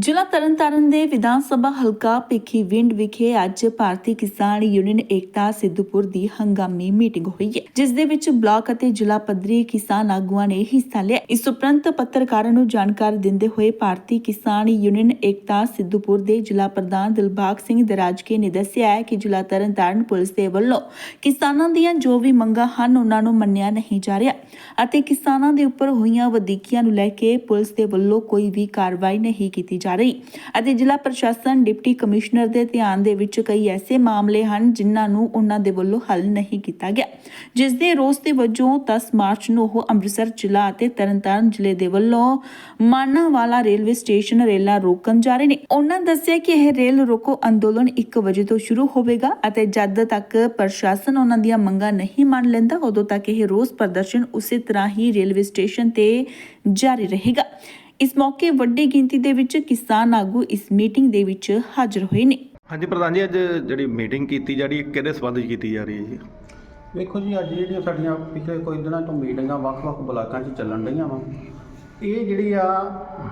ਜ਼ਿਲ੍ਹਾ ਤਰਨਤਾਰਨ ਦੇ ਵਿਧਾਨ ਸਭਾ ਹਲਕਾ ਭਿੱਖੀਵਿੰਡ ਵਿਖੇ ਅੱਜ ਭਾਰਤੀ ਕਿਸਾਨ ਯੂਨੀਅਨ ਏਕਤਾ ਸਿੱਧੂਪੁਰ ਦੀ ਹੰਗਾਮੀ ਮੀਟਿੰਗ ਹੋਈ ਹੈ, ਜਿਸ ਦੇ ਵਿੱਚ ਬਲਾਕ ਅਤੇ ਜ਼ਿਲ੍ਹਾ ਪੱਧਰੀ ਕਿਸਾਨ ਆਗੂਆਂ ਨੇ ਹਿੱਸਾ ਲਿਆ। ਇਸ ਉਪਰੰਤ ਪੱਤਰਕਾਰਾਂ ਨੂੰ ਜਾਣਕਾਰੀ ਦਿੰਦੇ ਹੋਏ ਭਾਰਤੀ ਕਿਸਾਨ ਯੂਨੀਅਨ ਏਕਤਾ ਸਿੱਧੂਪੁਰ ਦੇ ਜ਼ਿਲ੍ਹਾ ਪ੍ਰਧਾਨ ਦਿਲਬਾਗ ਸਿੰਘ ਦਰਾਜਕੇ ਨੇ ਦੱਸਿਆ ਹੈ ਕਿ ਜ਼ਿਲ੍ਹਾ ਤਰਨਤਾਰਨ ਪੁਲਿਸ ਦੇ ਵੱਲੋਂ ਕਿਸਾਨਾਂ ਦੀਆਂ ਜੋ ਵੀ ਮੰਗਾਂ ਹਨ, ਉਹਨਾਂ ਨੂੰ ਮੰਨਿਆ ਨਹੀਂ ਜਾ ਰਿਹਾ ਅਤੇ ਕਿਸਾਨਾਂ ਦੇ ਉੱਪਰ ਹੋਈਆਂ ਵਧੀਕੀਆਂ ਨੂੰ ਲੈ ਕੇ ਪੁਲਿਸ ਦੇ ਵੱਲੋਂ ਕੋਈ ਵੀ ਕਾਰਵਾਈ ਨਹੀਂ ਕੀਤੀ ਜਾ ਰਹੀ। ਅਤੇ ਜ਼ਿਲ੍ਹਾ ਪ੍ਰਸ਼ਾਸਨ, ਡਿਪਟੀ ਕਮਿਸ਼ਨਰ ਦੇ ਧਿਆਨ ਦੇ ਵਿੱਚ ਕਈ ਐਸੇ ਮਾਮਲੇ ਹਨ ਜਿਨ੍ਹਾਂ ਨੂੰ ਉਹਨਾਂ ਦੇ ਵੱਲੋਂ ਹੱਲ ਨਹੀਂ ਕੀਤਾ ਗਿਆ। ਜਿਸ ਦੇ ਰੋਸ ਦੇ ਵਜੋਂ 10 ਮਾਰਚ ਨੂੰ ਉਹ ਅੰਮ੍ਰਿਤਸਰ ਜ਼ਿਲ੍ਹਾ ਅਤੇ ਤਰਨਤਾਰਨ ਜ਼ਿਲ੍ਹੇ ਦੇ ਵੱਲੋਂ ਮਾਨਾਵਾਲਾ ਰੇਲਵੇ ਸਟੇਸ਼ਨ ਰੇਲਾਂ ਰੋਕਣ ਜਾ ਰਹੇ ਨੇ। ਉਹਨਾਂ ਦੱਸਿਆ ਕਿ ਇਹ ਰੇਲ ਰੋਕੋ ਅੰਦੋਲਨ 1 ਵਜੇ ਤੋਂ ਸ਼ੁਰੂ ਹੋਵੇਗਾ ਅਤੇ ਜਦ ਤੱਕ ਪ੍ਰਸ਼ਾਸਨ ਉਹਨਾਂ ਦੀਆਂ ਮੰਗਾਂ ਨਹੀਂ ਮੰਨ ਲੈਂਦਾ, ਉਦੋਂ ਤੱਕ ਇਹ ਰੋਸ ਪ੍ਰਦਰਸ਼ਨ ਉਸੇ ਤਰ੍ਹਾਂ ਹੀ ਰੇਲਵੇ ਸਟੇਸ਼ਨ ਤੇ ਜਾਰੀ ਰਹੇਗਾ। ਇਸ ਮੌਕੇ ਵੱਡੀ ਗਿਣਤੀ ਦੇ ਵਿੱਚ ਕਿਸਾਨ ਆਗੂ ਇਸ ਮੀਟਿੰਗ ਦੇ ਵਿੱਚ ਹਾਜ਼ਰ ਹੋਏ ਨੇ। ਹਾਂਜੀ ਪ੍ਰਧਾਨ ਜੀ ਅੱਜ ਜਿਹੜੀ ਮੀਟਿੰਗ ਕੀਤੀ ਜਾ ਰਹੀ ਹੈ ਕਿਹਦੇ ਸੰਬੰਧ ਵਿੱਚ ਕੀਤੀ ਜਾ ਰਹੀ ਹੈ ਜੀ? ਵੇਖੋ ਜੀ ਅੱਜ ਜਿਹੜੀਆਂ ਸਾਡੀਆਂ ਪਿਛਲੇ ਕੋਈ ਦਿਨਾਂ ਤੋਂ ਮੀਟਿੰਗਾਂ ਵੱਖ-ਵੱਖ ਬਲਾਕਾਂ 'ਚ ਚੱਲਣ ਰਹੀਆਂ ਵਾ। ਇਹ ਜਿਹੜੀ ਆ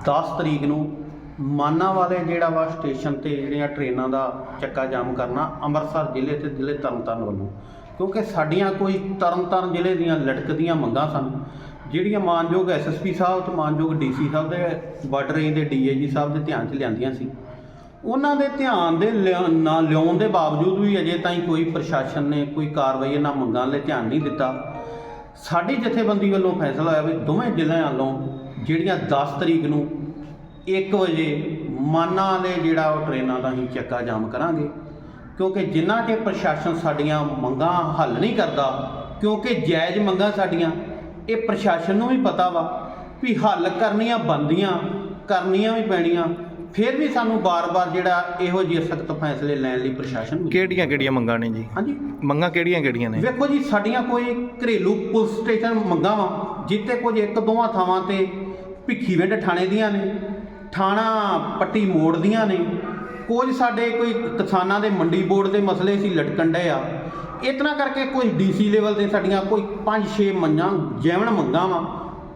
10 ਤਰੀਕ ਨੂੰ ਮਾਨਾ ਵਾਲੇ ਜਿਹੜਾ ਵਾ ਸਟੇਸ਼ਨ ਤੇ ਜਿਹੜੀਆਂ ਟ੍ਰੇਨਾਂ ਦਾ ਚੱਕਾ ਜਾਮ ਕਰਨਾ ਅੰਮ੍ਰਿਤਸਰ ਜ਼ਿਲ੍ਹੇ ਤੇ ਜ਼ਿਲ੍ਹੇ ਤਰਨਤਾਰਨ ਵੱਲੋਂ। ਕਿਉਂਕਿ ਸਾਡੀਆਂ ਕੋਈ ਤਰਨਤਾਰਨ ਜ਼ਿਲ੍ਹੇ ਦੀਆਂ ਲਟਕਦੀਆਂ ਮੰਗਾਂ ਸਨ ਜਿਹੜੀਆਂ ਮਾਨਯੋਗ ਐਸਐਸਪੀ ਸਾਹਿਬ ਤੇ ਮਾਨਯੋਗ ਡੀਸੀ ਸਾਹਿਬ ਦੇ ਬਾਰਡਰ ਰੇਂਜ ਦੇ ਡੀਏਜੀ ਸਾਹਿਬ ਦੇ ਧਿਆਨ 'ਚ ਲਿਆਂਦੀਆਂ ਸੀ। ਉਹਨਾਂ ਦੇ ਧਿਆਨ ਦੇ ਲਿਆ- ਨਾ ਲਿਆਉਣ ਦੇ ਬਾਵਜੂਦ ਵੀ ਅਜੇ ਤਾਈਂ ਕੋਈ ਪ੍ਰਸ਼ਾਸਨ ਨੇ ਕੋਈ ਕਾਰਵਾਈ ਇਹਨਾਂ ਮੰਗਾਂ 'ਤੇ ਧਿਆਨ ਨਹੀਂ ਦਿੱਤਾ। ਸਾਡੀ ਜਥੇਬੰਦੀ ਵੱਲੋਂ ਫੈਸਲਾ ਹੋਇਆ ਵੀ ਦੋਵੇਂ ਜ਼ਿਲ੍ਹਿਆਂ ਵੱਲੋਂ ਜਿਹੜੀਆਂ 10 ਤਰੀਕ ਨੂੰ 1 ਵਜੇ ਮਾਨਾ ਦੇ ਜਿਹੜਾ ਉਹ ਟ੍ਰੇਨਾਂ ਦਾ ਹੀ ਚੱਕਾ ਜਾਮ ਕਰਾਂਗੇ, ਕਿਉਂਕਿ ਜਿੰਨਾ ਕਿ ਪ੍ਰਸ਼ਾਸਨ ਸਾਡੀਆਂ ਮੰਗਾਂ ਹੱਲ ਨਹੀਂ ਕਰਦਾ, ਕਿਉਂਕਿ ਜਾਇਜ਼ ਮੰਗਾਂ ਸਾਡੀਆਂ ਇਹ ਪ੍ਰਸ਼ਾਸਨ ਨੂੰ ਵੀ ਪਤਾ ਵਾ ਵੀ ਹੱਲ ਕਰਨੀਆਂ ਬੰਦੀਆਂ ਕਰਨੀਆਂ ਵੀ ਪੈਣੀਆਂ ਫਿਰ ਵੀ ਸਾਨੂੰ ਬਾਰ-ਬਾਰ ਜਿਹੜਾ ਇਹੋ ਜਿਹੇ ਸਖਤ ਫੈਸਲੇ ਲੈਣ ਲਈ ਪ੍ਰਸ਼ਾਸਨ ਨੂੰ ਕਿਹੜੀਆਂ ਕਿਹੜੀਆਂ ਮੰਗਾਂ ਨੇ ਜੀ? ਹਾਂਜੀ। ਮੰਗਾਂ ਕਿਹੜੀਆਂ ਕਿਹੜੀਆਂ ਨੇ? ਵੇਖੋ ਜੀ ਸਾਡੀਆਂ ਕੋਈ ਘਰੇਲੂ ਪੁਲਿਸ ਸਟੇਸ਼ਨ ਮੰਗਾਂ ਵਾ ਜਿੱਤੇ ਕੁਝ ਇੱਕ ਦੋਵਾਂ ਥਾਵਾਂ ਤੇ ਭਿੱਖੀਵਿੰਡ ਥਾਣੇ ਦੀਆਂ ਨੇ ਥਾਣਾ ਪੱਟੀ ਮੋੜ ਦੀਆਂ ਨੇ ਕੁਝ ਸਾਡੇ ਕੋਈ ਕਿਸਾਨਾਂ ਦੇ ਮੰਡੀ ਬੋਰਡ ਦੇ ਮਸਲੇ ਸੀ ਲਟਕਣ ਡਏ ਆ। ਇਤਨਾ ਕਰਕੇ ਕੋਈ ਡੀਸੀ ਲੈਵਲ ਤੇ ਸਾਡੀਆਂ ਕੋਈ 5-6 ਮੰਗਾਂ ਜੈਵਨ ਮੰਗਾਂ ਵਾ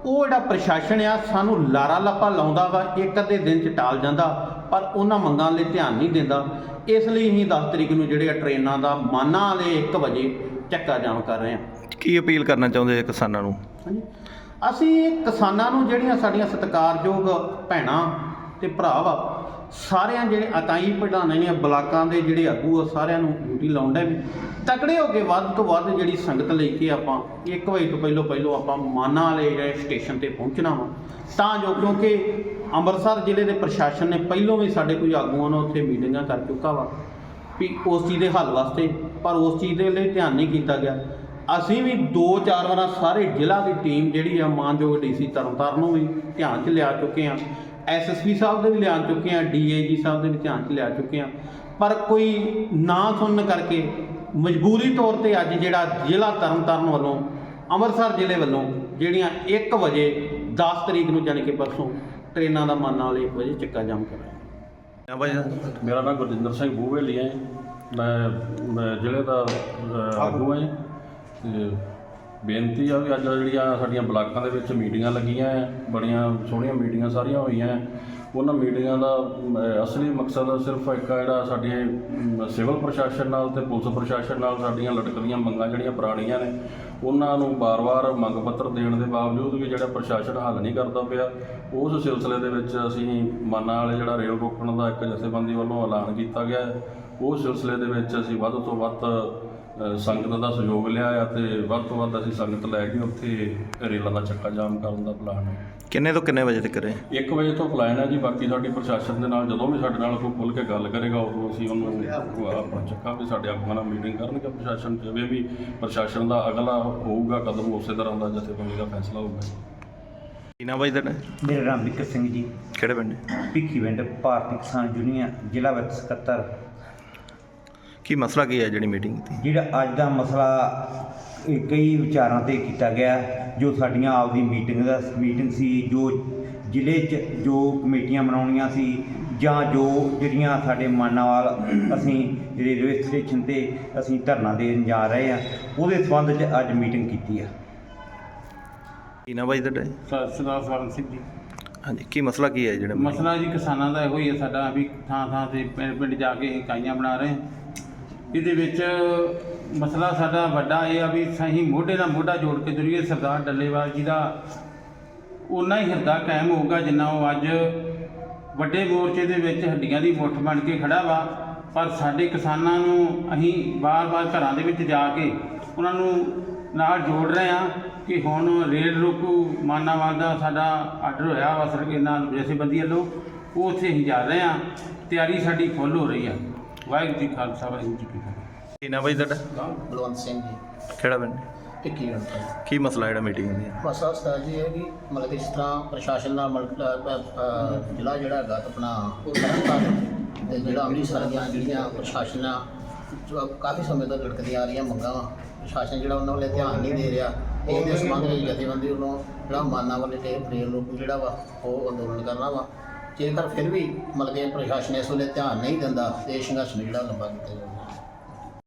ਉਹ ਜਿਹੜਾ ਪ੍ਰਸ਼ਾਸਨ ਆ ਸਾਨੂੰ ਲਾਰਾ ਲੱਪਾ ਲਾਉਂਦਾ ਵਾ ਇੱਕ ਅੱਧੇ ਦਿਨ ਚ ਟਾਲ ਜਾਂਦਾ ਪਰ ਉਹਨਾਂ ਮੰਗਾਂ ਲਈ ਧਿਆਨ ਨਹੀਂ ਦਿੰਦਾ। ਇਸ ਲਈ ਅਸੀਂ 10 ਤਰੀਕ ਨੂੰ ਜਿਹੜੇ ਆ ਟ੍ਰੇਨਾਂ ਦਾ ਮਾਨਾ ਵਾਲੇ 1 ਵਜੇ ਚੱਕਾ ਜਾਮ ਕਰ ਰਹੇ ਹਾਂ। ਕੀ ਅਪੀਲ ਕਰਨਾ ਚਾਹੁੰਦੇ ਆ ਕਿਸਾਨਾਂ ਨੂੰ? ਅਸੀਂ ਕਿਸਾਨਾਂ ਨੂੰ ਜਿਹੜੀਆਂ ਸਾਡੀਆਂ ਸਤਿਕਾਰਯੋਗ ਭੈਣਾਂ ਤੇ ਭਰਾ ਵਾ ਸਾਰਿਆਂ ਜਿਹੜੇ ਇਕਾਈ ਪ੍ਰਧਾਨਾਂ ਨੇ ਬਲਾਕਾਂ ਦੇ ਜਿਹੜੇ ਆਗੂ ਆ ਸਾਰਿਆਂ ਨੂੰ ਡਿਊਟੀ ਲਾਉਂਦੇ ਵੀ ਤਕੜੇ ਹੋ ਕੇ ਵੱਧ ਤੋਂ ਵੱਧ ਜਿਹੜੀ ਸੰਗਤ ਲੈ ਕੇ ਆਪਾਂ 1 ਵਜੇ ਤੋਂ ਪਹਿਲਾਂ ਪਹਿਲਾਂ ਆਪਾਂ ਮਾਨਾ ਵਾਲੇ ਜਿਹੜੇ ਸਟੇਸ਼ਨ ਤੇ ਪਹੁੰਚਣਾ ਵਾ। ਤਾਂ ਜੋ ਕਿਉਂਕਿ ਅੰਮ੍ਰਿਤਸਰ ਜ਼ਿਲ੍ਹੇ ਦੇ ਪ੍ਰਸ਼ਾਸਨ ਨੇ ਪਹਿਲਾਂ ਵੀ ਸਾਡੇ ਕੋਈ ਆਗੂਆਂ ਨਾਲ ਉੱਥੇ ਮੀਟਿੰਗਾਂ ਕਰ ਚੁੱਕਾ ਵਾ ਵੀ ਉਸ ਚੀਜ਼ ਦੇ ਹੱਲ ਵਾਸਤੇ, ਪਰ ਉਸ ਚੀਜ਼ ਦੇ ਲਈ ਧਿਆਨ ਨਹੀਂ ਕੀਤਾ ਗਿਆ। ਅਸੀਂ ਵੀ ਦੋ ਚਾਰ ਵਾਰਾਂ ਸਾਰੇ ਜ਼ਿਲ੍ਹਾ ਦੀ ਟੀਮ ਜਿਹੜੀ ਆ ਮਾਨਯੋਗ ਡੀਸੀ ਤਰਨਤਾਰਨ ਨੂੰ ਵੀ ਧਿਆਨ 'ਚ ਲਿਆ ਚੁੱਕੇ ਆ। ਐਸਐਸਪੀ ਸਾਹਿਬ ਦੇ ਵੀ ਲਿਆ ਚੁੱਕੇ ਆ ਡੀਏਜੀ ਸਾਹਿਬ ਦੇ ਵੀ ਧਿਆਨ 'ਚ ਲਿਆ ਚੁੱਕੇ ਆ। ਪਰ ਕੋਈ ਨਾ ਸੁਣਨ ਕਰਕੇ ਮਜਬੂਰੀ ਤੌਰ ਤੇ ਅੱਜ ਜਿਹੜਾ ਜ਼ਿਲ੍ਹਾ ਤਰਨਤਾਰਨ ਵੱਲੋਂ ਅੰਮ੍ਰਿਤਸਰ ਜ਼ਿਲ੍ਹੇ ਵੱਲੋਂ ਜਿਹੜੀਆਂ 1 ਵਜੇ 10 ਤਰੀਕ ਨੂੰ ਜਾਣੀ ਕਿ ਪਰਸੋਂ ਟ੍ਰੇਨਾਂ ਦਾ ਮਾਨਾ ਵਾਲੇ 1 ਵਜੇ ਚੱਕਾ ਜਾਮ ਕਰ ਭਾਈ, ਮੇਰਾ ਨਾਮ ਗੁਰਜਿੰਦਰ ਸਿੰਘ ਬੂਵੇਲੀ ਹੈ ਮੈਂ ਮੈਂ ਜ਼ਿਲ੍ਹੇ ਦਾ ਆਗੂ ਹਾਂ ਤੇ ਬੇਨਤੀ ਆ ਵੀ ਅੱਜ ਜਿਹੜੀਆਂ ਸਾਡੀਆਂ ਬਲਾਕਾਂ ਦੇ ਵਿੱਚ ਮੀਟਿੰਗਾਂ ਲੱਗੀਆਂ ਹੈ, ਬੜੀਆਂ ਸੋਹਣੀਆਂ ਮੀਟਿੰਗਾਂ ਸਾਰੀਆਂ ਹੋਈਆਂ ਹੈ। ਉਹਨਾਂ ਮੀਟਿੰਗਾਂ ਦਾ ਅਮ, ਅਸਲੀ ਮਕਸਦ ਸਿਰਫ ਇੱਕ ਆ ਜਿਹੜਾ ਸਾਡੇ ਅਮ, ਸਿਵਲ ਪ੍ਰਸ਼ਾਸਨ ਨਾਲ ਤੇ ਪੁਲਿਸ ਪ੍ਰਸ਼ਾਸਨ ਨਾਲ ਸਾਡੀਆਂ ਲਟਕਦੀਆਂ ਮੰਗਾਂ ਜਿਹੜੀਆਂ ਪੁਰਾਣੀਆਂ ਨੇ ਉਹਨਾਂ ਨੂੰ ਬਾਰ-ਬਾਰ ਮੰਗ ਪੱਤਰ ਦੇਣ ਦੇ ਬਾਵਜੂਦ ਵੀ ਜਿਹੜਾ ਪ੍ਰਸ਼ਾਸਨ ਹੱਲ ਨਹੀਂ ਕਰਦਾ ਪਿਆ ਉਸ ਸਿਲਸਿਲੇ ਦੇ ਵਿੱਚ ਅਸੀਂ ਮਾਨਾਂ ਵਾਲੇ ਜਿਹੜਾ ਰੇਲ ਰੋਕਣ ਦਾ ਇੱਕ ਜਥੇਬੰਦੀ ਵੱਲੋਂ ਐਲਾਨ ਕੀਤਾ ਗਿਆ ਹੈ। ਉਸ ਸਿਲਸਿਲੇ ਦੇ ਵਿੱਚ ਅਸੀਂ ਵੱਧ ਤੋਂ ਵੱਧ ਸੰਗਤ ਦਾ ਸਹਿਯੋਗ ਲਿਆ ਆ ਤੇ ਵੱਧ ਤੋਂ ਵੱਧ ਅਸੀਂ ਸੰਗਤ ਲੈ ਕੇ ਉੱਥੇ ਰੇਲਾਂ ਦਾ ਚੱਕਾ ਜਾਮ ਕਰਨ ਦਾ ਪਲਾਨ ਹੈ ਕਿੰਨੇ ਤੋਂ ਕਿੰਨੇ ਵਜੇ ਤੱਕ ਰਹੇ 1 ਵਜੇ ਤੋਂ ਪਲਾਨ ਹੈ ਜੀ ਬਾਕੀ ਸਾਡੀ ਪ੍ਰਸ਼ਾਸਨ ਦੇ ਨਾਲ ਜਦੋਂ ਵੀ ਸਾਡੇ ਨਾਲ ਕੋਈ ਖੁੱਲ੍ਹ ਕੇ ਗੱਲ ਕਰੇਗਾ ਉਦੋਂ ਅਸੀਂ ਉਹਨੂੰ ਆਪਣਾ ਚੱਕਾ ਵੀ ਸਾਡੇ ਆਗੂਆਂ ਨਾਲ ਮੀਟਿੰਗ ਕਰਨਗੇ ਪ੍ਰਸ਼ਾਸਨ ਜਿਵੇਂ ਵੀ ਪ੍ਰਸ਼ਾਸਨ ਦਾ ਅਗਲਾ ਹੋਊਗਾ ਕਦਮ ਉਸੇ ਤਰ੍ਹਾਂ ਦਾ ਜਥੇਬੰਦੀ ਦਾ ਫੈਸਲਾ ਹੋਊਗਾ ਜੀ। ਕੀ ਨਾਮ ਭਾਈ ਤੁਹਾਡਾ ਮੇਰਾ ਨਾਮ ਵਿਕਰ ਸਿੰਘ ਜੀ। ਕਿਹੜੇ ਪਿੰਡ? ਭਿੱਖੀਵਿੰਡ ਭਾਰਤੀ ਕਿਸਾਨ ਯੂਨੀਅਨ ਜ਼ਿਲ੍ਹਾ ਵਿੱਚ ਸਕੱਤਰ। ਕੀ ਮਸਲਾ ਕੀ ਹੈ ਜਿਹੜੀ ਮੀਟਿੰਗ ਕੀਤੀ? ਜਿਹੜਾ ਅੱਜ ਦਾ ਮਸਲਾ ਇਹ ਕਈ ਵਿਚਾਰਾਂ ਤੇ ਕੀਤਾ ਗਿਆ ਜੋ ਸਾਡੀਆਂ ਆਪਦੀ ਮੀਟਿੰਗ ਦਾ ਮੀਟਿੰਗ ਸੀ ਜੋ ਜ਼ਿਲ੍ਹੇ 'ਚ ਜੋ ਕਮੇਟੀਆਂ ਬਣਾਉਣੀਆਂ ਸੀ ਜਾਂ ਜੋ ਜਿਹੜੀਆਂ ਸਾਡੇ ਮਾਨਾਵਾਲ ਅਸੀਂ ਜਿਹੜੇ ਰੇਲਵੇ ਸਟੇਸ਼ਨ ਤੇ ਅਸੀਂ ਧਰਨਾ ਦੇਣ ਜਾ ਰਹੇ ਆ ਉਹਦੇ ਸੰਬੰਧ 'ਚ ਅੱਜ ਮੀਟਿੰਗ ਕੀਤੀ ਆ। ਕੀ ਨਾ ਬਾਈ ਤੁਹਾਡਾ? ਸਰਦਾਰ ਸਵਰਨ ਸਿੰਘ ਜੀ। ਹਾਂਜੀ ਕੀ ਮਸਲਾ ਕੀ ਹੈ ਜਿਹੜਾ ਮਸਲਾ ਜੀ ਕਿਸਾਨਾਂ ਦਾ ਇਹੋ ਹੀ ਹੈ ਸਾਡਾ ਵੀ ਥਾਂ ਥਾਂ ਤੇ ਪਿੰਡ ਪਿੰਡ ਜਾ ਕੇ ਇਕਾਈਆਂ ਬਣਾ ਰਹੇ ਹਾਂ। ਇਹਦੇ ਵਿੱਚ ਮਸਲਾ ਸਾਡਾ ਵੱਡਾ ਇਹ ਆ ਵੀ ਸਹੀ ਮੋਢੇ ਨਾਲ ਮੋਢਾ ਜੋੜ ਕੇ ਤੁਰੀਏ ਸਰਦਾਰ ਡੱਲੇਵਾਲ ਜੀ ਦਾ ਉਨਾ ਹੀ ਹਿਰਦਾ ਕਾਇਮ ਹੋਊਗਾ ਜਿੰਨਾ ਉਹ ਅੱਜ ਵੱਡੇ ਮੋਰਚੇ ਦੇ ਵਿੱਚ ਹੱਡੀਆਂ ਦੀ ਮੁੱਠ ਬਣ ਕੇ ਖੜਾ ਵਾ। ਪਰ ਸਾਡੇ ਕਿਸਾਨਾਂ ਨੂੰ ਅਸੀਂ ਬਾਰ-ਬਾਰ ਘਰਾਂ ਦੇ ਵਿੱਚ ਜਾ ਕੇ ਉਹਨਾਂ ਨੂੰ ਨਾਲ ਜੋੜ ਰਹੇ ਹਾਂ ਕਿ ਹੁਣ ਰੇਲ ਰੋਕੂ, ਮਾਨਾਵਾਲ ਦਾ ਸਾਡਾ ਆਰਡਰ ਹੋਇਆ ਵਾ ਸਰਕੇ ਨਾਲ ਜਥੇਬੰਦੀ ਵੱਲੋਂ ਉਹ ਉੱਥੇ ਅਸੀਂ ਜਾ ਰਹੇ ਹਾਂ। ਤਿਆਰੀ ਸਾਡੀ ਫੁੱਲ ਹੋ ਰਹੀ ਆ। ਵਾਹਿਗੁਰੂ ਜੀ ਖਾਲਸਾ ਵਾਹਿਗੁਰੂ ਜੀ ਕੀ ਫਤਿਹ। ਕੀ ਨਾ ਬਾਈ ਤੁਹਾਡਾ? ਬਲਵੰਤ ਸਿੰਘ ਜੀ। ਕਿਹੜਾ ਪਿੰਡ? ਭਿੱਖੀ ਰਣ ਤੋਂ ਕੀ ਮਸਲਾ ਜਿਹੜਾ ਮੀਟਿੰਗ ਦੀ ਹੈ ਮਸਲਾ ਸਰ ਜੀ ਹੈ ਕਿ ਮਤਲਬ ਕਿ ਜਿਸ ਤਰ੍ਹਾਂ ਪ੍ਰਸ਼ਾਸਨ ਦਾ ਮਤਲਬ ਅ, ਅ, ਜ਼ਿਲ੍ਹਾ ਜਿਹੜਾ ਹੈਗਾ ਆਪਣਾ ਤਰਨਤਾਰਨ ਤੇ ਜਿਹੜਾ ਅੰਮ੍ਰਿਤਸਰ ਦੀਆਂ ਜਿਹੜੀਆਂ ਪ੍ਰਸ਼ਾਸਨ ਆ ਜੋ ਕਾਫੀ ਸਮੇਂ ਤੋਂ ਲੜਕਦੀਆਂ ਆ ਰਹੀਆਂ ਮੰਗਾਂ ਵਾ। ਪ੍ਰਸ਼ਾਸਨ ਜਿਹੜਾ ਉਹਨਾਂ ਵੱਲ ਧਿਆਨ ਨਹੀਂ ਦੇ ਰਿਹਾ। ਇਹਦੇ ਸੰਬੰਧ ਵਿੱਚ ਜਥੇਬੰਦੀ ਵੱਲੋਂ ਜਿਹੜਾ ਮਾਨਾ ਵਾਲੇ ਤੇ ਫਰੇਲ ਰੋਕੂ ਜਿਹੜਾ ਵਾ ਉਹ ਅੰਦੋਲਨ ਕਰਨਾ ਵਾ। ਜੇਕਰ ਫਿਰ ਵੀ ਮਤਲਬ ਕਿ ਪ੍ਰਸ਼ਾਸਨ ਇਸ ਵੇਲੇ ਧਿਆਨ ਨਹੀਂ ਦਿੰਦਾ, ਤੇ ਸੰਘਰਸ਼ ਨੂੰ ਜਿਹੜਾ ਲੰਬਾ ਕੀਤਾ ਜਾਊਗਾ।